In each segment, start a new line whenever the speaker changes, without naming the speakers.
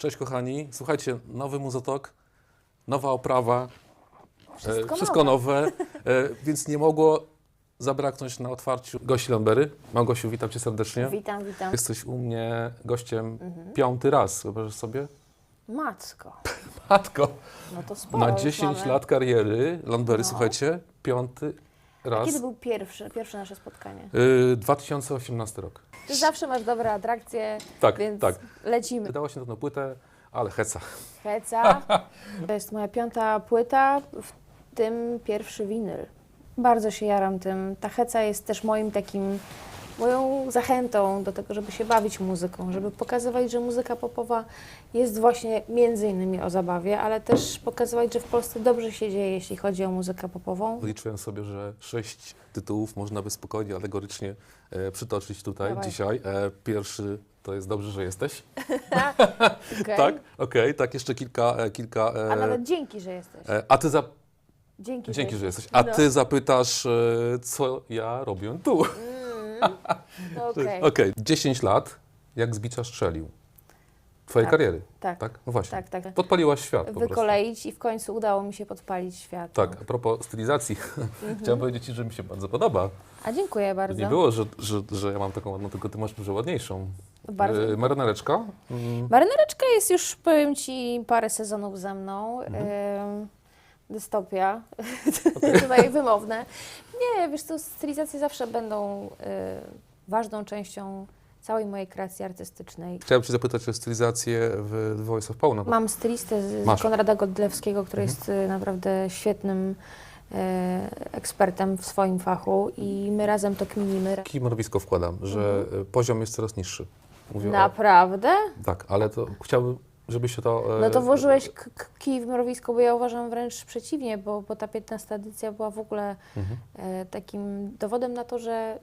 Cześć kochani, słuchajcie, nowy muzotok, nowa oprawa,
Wszystko
e, wszystko
nowe.
e, więc nie mogło zabraknąć na otwarciu Gosi Lambery. Małgosiu, witam cię serdecznie.
Witam, witam.
Jesteś u mnie gościem
Mhm.
piąty raz, wyobrażasz sobie?
Macko.
Matko,
No to sporo
na
już
10
mamy.
lat kariery Lambery,
No.
słuchajcie, piąty
A
raz.
kiedy był pierwszy, pierwsze nasze spotkanie?
Y, 2018 rok.
Ty zawsze masz dobre atrakcje,
Tak,
więc
tak.
lecimy.
Wydało się na płytę, ale heca.
Heca. To jest moja piąta płyta, w tym pierwszy winyl. Bardzo się jaram tym. Ta heca jest też moim takim, moją zachętą do tego, żeby się bawić muzyką, żeby pokazywać, że muzyka popowa jest właśnie między innymi o zabawie, ale też pokazywać, że w Polsce dobrze się dzieje, jeśli chodzi o muzykę popową.
Liczyłem sobie, że sześć tytułów można by spokojnie, alegorycznie e, przytoczyć tutaj
Dawaj.
dzisiaj. E, pierwszy to jest dobrze, że jesteś.
Okej?
Tak, okej, tak, jeszcze kilka. E, kilka e,
A nawet dzięki, że jesteś.
e, a ty za,
Dzięki,
dzięki, że jesteś. A
No.
ty zapytasz, e, co ja robię tu.
Mm, no Okej,
Okej, 10 lat, jak Zbicza strzelił. Twojej
Tak,
kariery,
tak,
tak? No właśnie.
tak, tak.
Podpaliłaś świat.
Wykoleić i w końcu udało mi się podpalić świat.
Tak, a propos stylizacji, chciałem powiedzieć Ci, że mi się bardzo podoba.
A dziękuję bardzo.
Nie było, że, że, że ja mam taką ładną, tylko Ty masz dużo ładniejszą.
Bardzo.
E, marynareczka. Mm,
Marynareczka jest już, powiem Ci, parę sezonów ze mną.
Mhm.
Ym, dystopia, tutaj wymowne. Nie, wiesz co, stylizacje zawsze będą y, ważną częścią całej mojej kreacji artystycznej.
Chciałem Cię zapytać o stylizację w The Voice of.
Mam stylistę z,
Masz.
Konrada Godlewskiego, który
Mhm.
jest y, naprawdę świetnym y, ekspertem w swoim fachu i my razem to kminimy.
Takie mrowisko wkładam, że e, poziom jest coraz niższy. Mówię
Mhm. Naprawdę?
o, tak, ale to chciałbym, żebyś się to... e,
No to włożyłeś k- kij w mrowisko, bo ja uważam wręcz przeciwnie, bo, bo ta 15 edycja była w ogóle
Mhm.
e, takim dowodem na to, że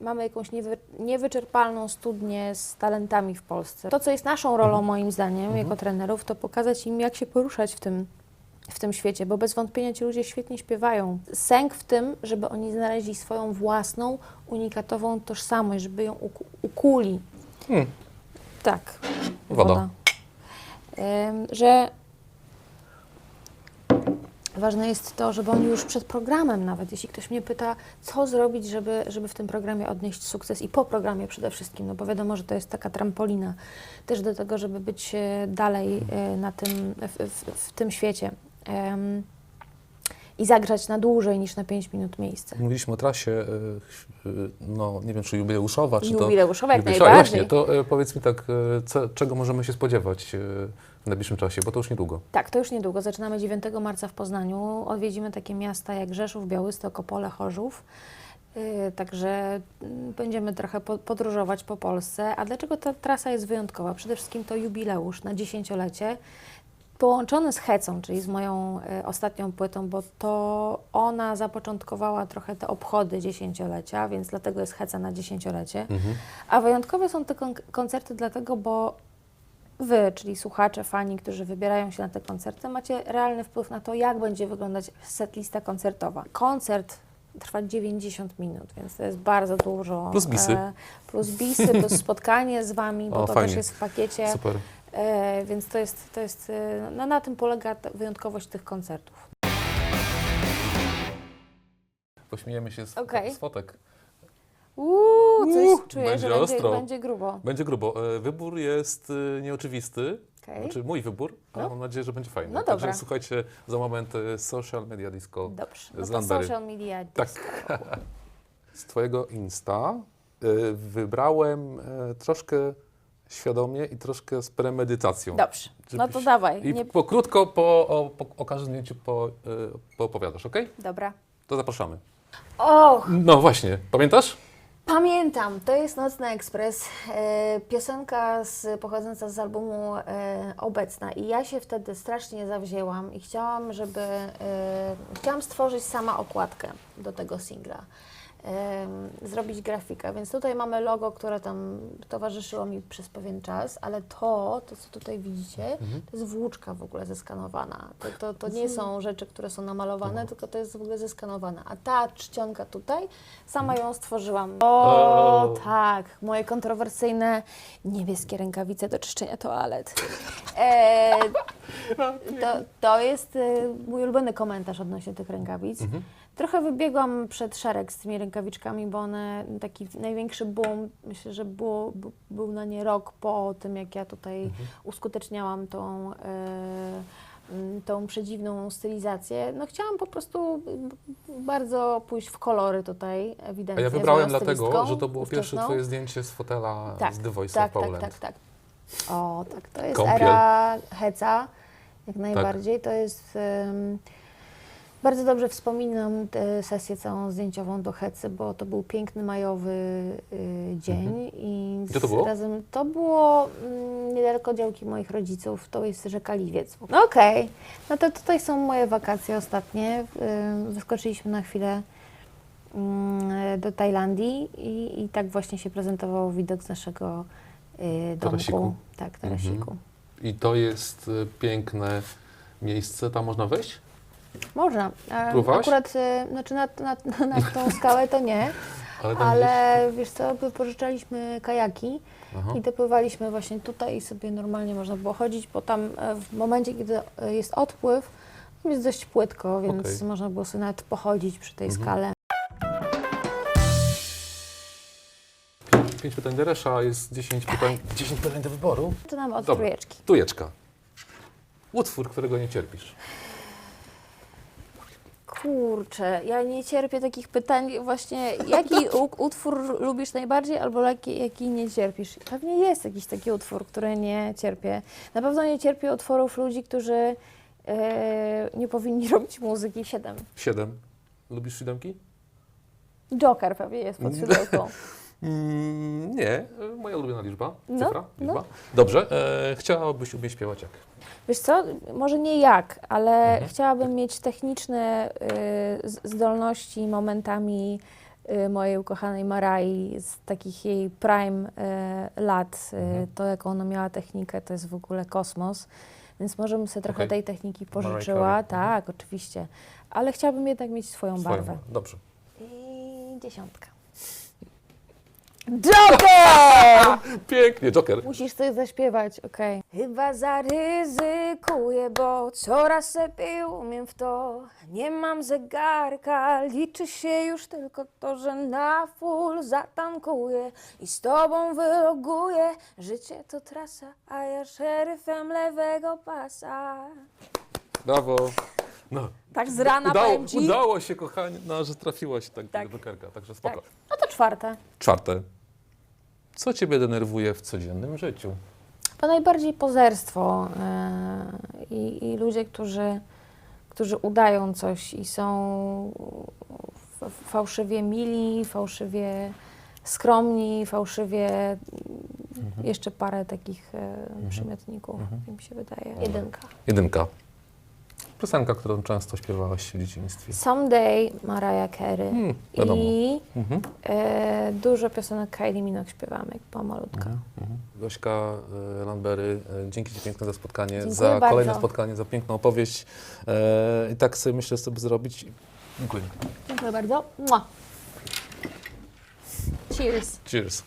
mamy jakąś niewy, niewyczerpalną studnię z talentami w Polsce. To, co jest naszą rolą,
Mhm.
moim zdaniem,
Mhm.
jako trenerów, to pokazać im, jak się poruszać w tym, w tym świecie, bo bez wątpienia ci ludzie świetnie śpiewają. Sęk w tym, żeby oni znaleźli swoją własną, unikatową tożsamość, żeby ją uku- ukuli.
Hmm,
Tak.
Woda.
Ym, że ważne jest to, żeby oni już przed programem nawet, jeśli ktoś mnie pyta, co zrobić, żeby, żeby w tym programie odnieść sukces i po programie przede wszystkim, no bo wiadomo, że to jest taka trampolina też do tego, żeby być e, dalej e, na tym, w, w, w tym świecie. I zagrzać na dłużej niż na 5 minut miejsce.
Mówiliśmy o trasie, e, e, no nie wiem, czy jubileuszowa, czy to...
Jubileuszowa jak
Jubileuszowa,
najbardziej.
Właśnie, to e, powiedz mi tak, co, czego możemy się spodziewać w najbliższym czasie, bo to już niedługo.
Tak, to już niedługo. Zaczynamy 9 marca w Poznaniu. Odwiedzimy takie miasta jak Rzeszów, Białystok, Opole, Chorzów. Także mm, będziemy trochę po- podróżować po Polsce. A dlaczego ta trasa jest wyjątkowa? Przede wszystkim to jubileusz na dziesięciolecie, połączony z Hecą, czyli z moją e, ostatnią płytą, bo to ona zapoczątkowała trochę te obchody dziesięciolecia, więc dlatego jest Heca na dziesięciolecie.
Mhm.
A wyjątkowe są te kon- koncerty dlatego, bo Wy, czyli słuchacze, fani, którzy wybierają się na te koncerty, macie realny wpływ na to, jak będzie wyglądać setlista koncertowa. Koncert trwa 90 minut, więc to jest bardzo dużo.
Plus bisy.
E, plus bisy, plus spotkanie z Wami, bo
O,
to
fajnie.
też jest w pakiecie.
Super.
E, więc to jest, to jest e, no, na tym polega wyjątkowość tych koncertów.
Pośmiejemy się z,
Okej.
z fotek.
Uuu, coś
Uuu,
czuję,
będzie
że będzie,
ostro.
będzie grubo.
Będzie grubo. E, Wybór jest nieoczywisty,
Okej.
znaczy mój wybór, ale
No.
mam nadzieję, że będzie fajny.
No
Także
dobra.
słuchajcie, za moment social media disco
Dobrze.
z
No
Landberry.
social media.
Tak. z Twojego Insta wybrałem troszkę świadomie i troszkę z premedytacją.
Dobrze. No to
Żebyś-
dawaj.
I
Nie...
po, krótko po, o, po, o każdym zdjęciu po, e, poopowiadasz, ok?
Dobra.
To zapraszamy.
Och,
No właśnie, pamiętasz?
Pamiętam, to jest Nocny Ekspres, e, piosenka z, pochodząca z albumu e, Obecna i ja się wtedy strasznie zawzięłam i chciałam, żeby, e, chciałam stworzyć sama okładkę do tego singla. Zrobić grafikę. Więc tutaj mamy logo, które tam towarzyszyło mi przez pewien czas, ale to, to co tutaj widzicie,
Mhm.
to jest włóczka w ogóle zeskanowana. To, to, to nie są rzeczy, które są namalowane, tylko to jest w ogóle zeskanowane. A ta czcionka tutaj, sama ją stworzyłam. O, tak, moje kontrowersyjne niebieskie rękawice do czyszczenia toalet. E, to, to jest y, mój ulubiony komentarz odnośnie tych rękawic.
Mhm.
Trochę wybiegłam przed szereg z tymi rękawiczkami, bo one, taki największy boom, myślę, że było, był na nie rok po tym, jak ja tutaj
Mhm.
uskuteczniałam tą, m, tą przedziwną stylizację. No chciałam po prostu bardzo pójść w kolory tutaj,
A
ewidentnie.
ja
z
wybrałem dlatego, że to było pierwsze twoje zdjęcie z fotela
Tak,
z The Voice
tak,
of
tak,
Poland.
tak, tak. O, tak, to jest
Kąpiel.
era heca, jak
Tak.
najbardziej. To jest... bardzo dobrze wspominam tę sesję całą zdjęciową do hecy, bo to był piękny majowy y, dzień. I
Mhm. Gdzie to było?
Razem, to było mm, niedaleko działki moich rodziców, to jest rzeka Liwiec. No okej, no to tutaj są moje wakacje ostatnie. Y, wyskoczyliśmy na chwilę mm, do Tajlandii i, i tak właśnie się prezentował widok z naszego y, domku.
Tarasiku.
Tak, tarasiku.
Mhm. I to jest y, piękne miejsce, tam można wejść?
Można.
Próbowałaś?
Akurat, y, znaczy na, na, na tą skałę to nie,
Ale tam
ale wiesz co, wypożyczaliśmy kajaki.
Aha.
i dopływaliśmy właśnie tutaj i sobie normalnie można było chodzić, bo tam e, w momencie, kiedy e, jest odpływ, tam jest dość płytko, więc
Okej.
można było sobie nawet pochodzić przy tej
Mhm.
skale.
Pięć pytań do Resza, jest 10 pytań, 10 pytań do wyboru.
Zaczynamy od
Dobra.
trójeczki.
Tujeczka. Utwór, którego nie cierpisz.
Kurczę, ja nie cierpię takich pytań. Właśnie, jaki u- utwór lubisz najbardziej albo jaki, jaki nie cierpisz? Pewnie jest jakiś taki utwór, który nie cierpię. Na pewno nie cierpię utworów ludzi, którzy e, nie powinni robić muzyki. Siedem.
7. Lubisz siódemki?
Joker pewnie jest pod siódemką.
Mm, nie, moja ulubiona liczba.
No,
Cyfra,
no.
liczba. Dobrze, e, chciałabyś umieć śpiewać jak?
Wiesz co, może nie jak, ale
Mhm.
chciałabym mieć techniczne y, zdolności momentami y, mojej ukochanej Marai z takich jej prime y, lat. Y,
Mhm.
To, jaką ona miała technikę, to jest w ogóle kosmos. Więc może bym sobie trochę
Okej.
tej techniki pożyczyła.
Carey.
Tak, oczywiście. Ale chciałabym jednak mieć swoją
Swoją.
barwę.
Dobrze.
I dziesiątka. Joker!
Pięknie, Joker.
Musisz coś zaśpiewać, okej. Chyba zaryzykuję, bo coraz lepiej umiem w to. Nie mam zegarka, liczy się już tylko to, że na full zatankuję i z tobą wyloguję. Życie to trasa, a ja szeryfem lewego pasa.
Brawo. No,
Tak z rana
udało,
powiem ci.
udało się, kochanie, no, że trafiłaś tak,
Tak.
do Jokerka, także spoko.
Tak. No to czwarte.
Czwarte. Co Ciebie denerwuje w codziennym życiu?
To najbardziej pozerstwo e, i, i ludzie, którzy, którzy udają coś i są fałszywie mili, fałszywie skromni, fałszywie jeszcze parę takich e, przymiotników,
Mhm.
mi się wydaje. Jedynka.
Jedynka. Piosenka, którą często śpiewałaś w dzieciństwie.
Someday Mariah Carey
Hmm, wiadomo.
i
Mhm.
e, dużo piosenek Kylie Minogue śpiewamy, jak była malutka.
Mhm. Gośka e, Landbery, e, dzięki Ci piękne za spotkanie,
Dziękuję
za
bardzo.
kolejne spotkanie, za piękną opowieść. E, I tak sobie myślę sobie zrobić. Dziękuję.
Dziękuję bardzo. Mua. Cheers.
Cheers.